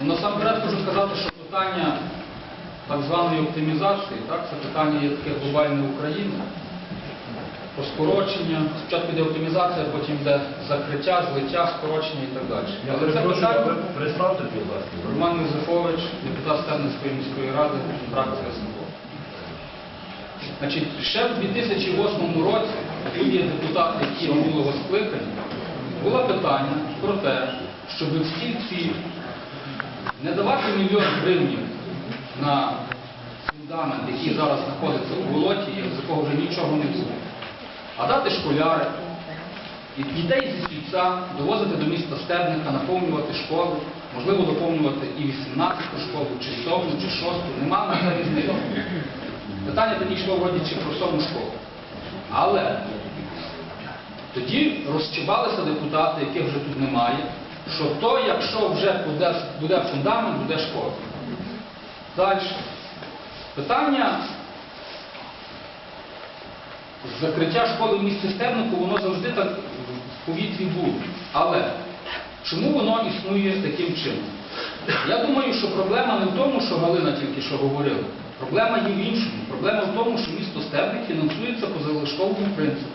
Ну, насамперед хочу сказати, що питання так званої оптимізації, так, це питання є таке глобальне в Україні. Про скорочення, спочатку йде оптимізація, потім йде закриття, злиття, скорочення і так далі. Я Але це питання. представте, будь ласка. Роман Юзефович, депутат Стебницької міської ради, фракція СНБО. Значить, ще в 2008 році, є депутати, які минулого скликання, було питання про те, щоб всі ці не давати мільйон гривень на фундамент, який зараз знаходиться у болоті, з якого вже нічого не буде, а дати школяри, і дітей зі світця довозити до міста Стебника, наповнювати школи, можливо, доповнювати і 18-ту школу, чи 7 чи 6 нема на це різниці. Питання тоді йшло вроді чи про 7 школу. Але тоді розчібалися депутати, яких вже тут немає, що то, якщо вже буде, буде фундамент, буде школа. Далі. Питання закриття школи в місті Стебнику, воно завжди так в повітрі було. Але чому воно існує таким чином? Я думаю, що проблема не в тому, що Галина тільки що говорила. Проблема є в іншому. Проблема в тому, що місто Стебник фінансується по залишковому принципу.